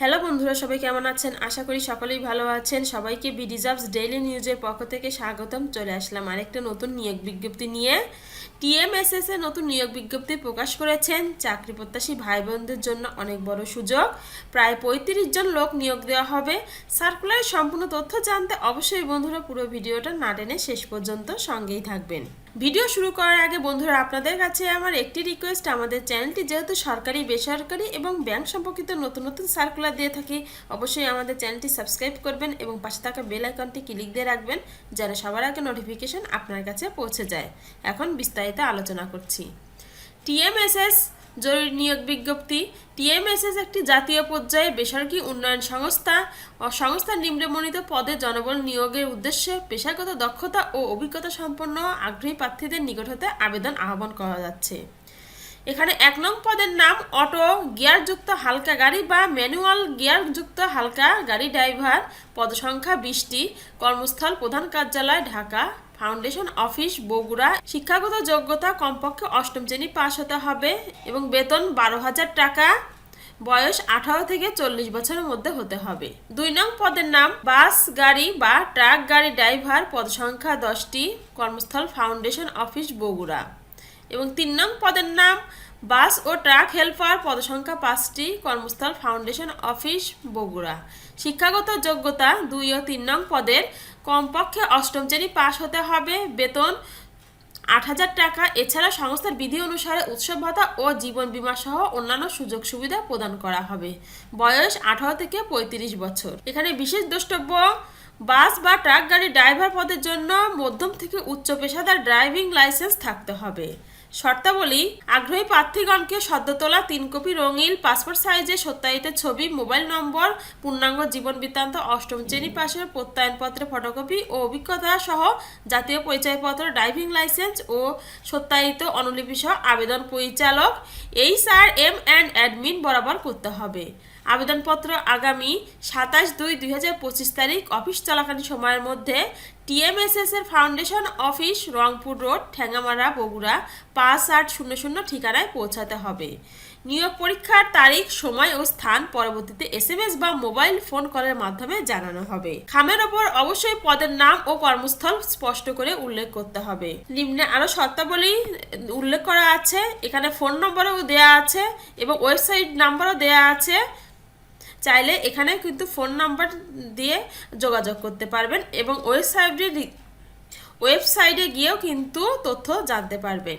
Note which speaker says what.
Speaker 1: Hello বন্ধুরা, সবাই কেমন আছেন? আশা করি সকলেই ভালো আছেন। সবাইকে বিডিজাবস ডেইলি নিউজের পক্ষ থেকে স্বাগতম। চলে আসলাম আরেকটা নতুন নিয়োগ বিজ্ঞপ্তি নিয়ে। টিএমএসএস এ নতুন নিয়োগ বিজ্ঞপ্তি প্রকাশ করেছেন। চাকরি প্রত্যাশী ভাই বোনদের জন্য অনেক বড় সুযোগ। প্রায় পঁয়ত্রিশ জন লোক নিয়োগ দেওয়া হবে। সার্কুলারের সম্পূর্ণ তথ্য জানতে অবশ্যই বন্ধুরা পুরো ভিডিওটা না টেনে শেষ পর্যন্ত সঙ্গেই থাকবেন। ভিডিও শুরু করার আগে বন্ধুরা, আপনাদের কাছে আমার একটি রিকোয়েস্ট আমাদের চ্যানেলটি যেহেতু সরকারি, বেসরকারি এবং ব্যাংক সম্পর্কিত নতুন নতুন সার্কুলার দিয়ে থাকি, অবশ্যই আমাদের চ্যানেলটি সাবস্ক্রাইব করবেন এবং পাশে থাকা বেল আইকনটি ক্লিক দিয়ে রাখবেন, যেন সবার আগে নোটিফিকেশন আপনার কাছে পৌঁছে যায়। এখন বিস্তারিত আলোচনা করছি। টিএমএসএস জরুরি নিয়োগ বিজ্ঞপ্তি, টিএমএসএস একটি জাতীয় পর্যায়ে বেসরকারি উন্নয়ন সংস্থা ও সংস্থার নিম্নমণিত পদে জনবল নিয়োগের উদ্দেশ্যে পেশাগত দক্ষতা ও অভিজ্ঞতা সম্পন্ন আগ্রহী প্রার্থীদের নিকট হতে আবেদন আহ্বান করা যাচ্ছে। এখানে এক নং পদের নাম অটো, গিয়ারযুক্ত হালকা গাড়ি বা ম্যানুয়াল গিয়ারযুক্ত হালকা গাড়ি ড্রাইভার। পদসংখ্যা বিশটি। কর্মস্থল প্রধান কার্যালয়, ঢাকা। Foundation office, Bogura. শিক্ষাগত যোগ্যতা কমপক্ষে অষ্টম শ্রেণি পাশ হতে হবে এবং বেতন বারো হাজার টাকা। বয়স আঠারো থেকে চল্লিশ বছরের মধ্যে হতে হবে। দুই নং পদের নাম বাস, গাড়ি বা ট্রাক, গাড়ি ড্রাইভার পদসংখ্যা দশটি, কর্মস্থল ফাউন্ডেশন অফিস, বগুড়া। এবং তিন নং পদের নাম বাস ও ট্রাক হেল্পার পদসংখ্যা পাঁচটি, কর্মস্থল ফাউন্ডেশন অফিস, বগুড়া। শিক্ষাগত যোগ্যতা দুই ও তিন নং পদের কমপক্ষে অষ্টম শ্রেণি পাশ হতে হবে। বেতন আট হাজার টাকা। এছাড়া সংস্থার বিধি অনুসারে উৎসব ভাতা ও জীবন বিমা সহ অন্যান্য সুযোগ সুবিধা প্রদান করা হবে। বয়স আঠারো থেকে পঁয়ত্রিশ বছর। এখানে বিশেষ দ্রষ্টব্য, বাস বা ট্রাক গাড়ি ড্রাইভার পদের জন্য মধ্যম থেকে উচ্চ পেশাদার ড্রাইভিং লাইসেন্স থাকতে হবে। শর্তাবলী, আগ্রহী প্রার্থীগণকে সদ্য তোলা তিন কপি রঙিন পাসপোর্ট সাইজে সত্যায়িত ছবি, মোবাইল নম্বর, পূর্ণাঙ্গ জীবন বৃত্তান্ত, অষ্টম শ্রেণি পাশের প্রত্যয়নপত্রের ফটোকপি ও অভিজ্ঞতা সহ জাতীয় পরিচয়পত্র, ড্রাইভিং লাইসেন্স ও সত্যায়িত অনুলিপি সহ আবেদন পরিচালক H R M and admin বরাবর করতে হবে। আবেদনপত্র আগামী সাতাশ দুই দুই হাজার পঁচিশ তারিখ অফিস চলাকালীন সময়ের মধ্যে টিএমএসএস এর foundation office, Rangpur road Thengamara Bogura, পাঁচ আট শূন্য শূন্য ঠিকানায় পৌঁছাতে হবে। নিয়োগ পরীক্ষার তারিখ, সময় ও স্থান পরবর্তীতে এসএমএস বা মোবাইল ফোন কলের মাধ্যমে জানানো হবে। খামের ওপর অবশ্যই পদের নাম ও কর্মস্থল স্পষ্ট করে উল্লেখ করতে হবে। নিম্নে আরও শর্তাবলী উল্লেখ করা আছে। এখানে ফোন নম্বরও দেওয়া আছে এবং ওয়েবসাইট নাম্বারও দেওয়া আছে। চাইলে এখানে কিন্তু ফোন নাম্বার দিয়ে যোগাযোগ করতে পারবেন এবং ওয়েবসাইটে ওয়েবসাইটে গিয়েও কিন্তু তথ্য জানতে পারবেন।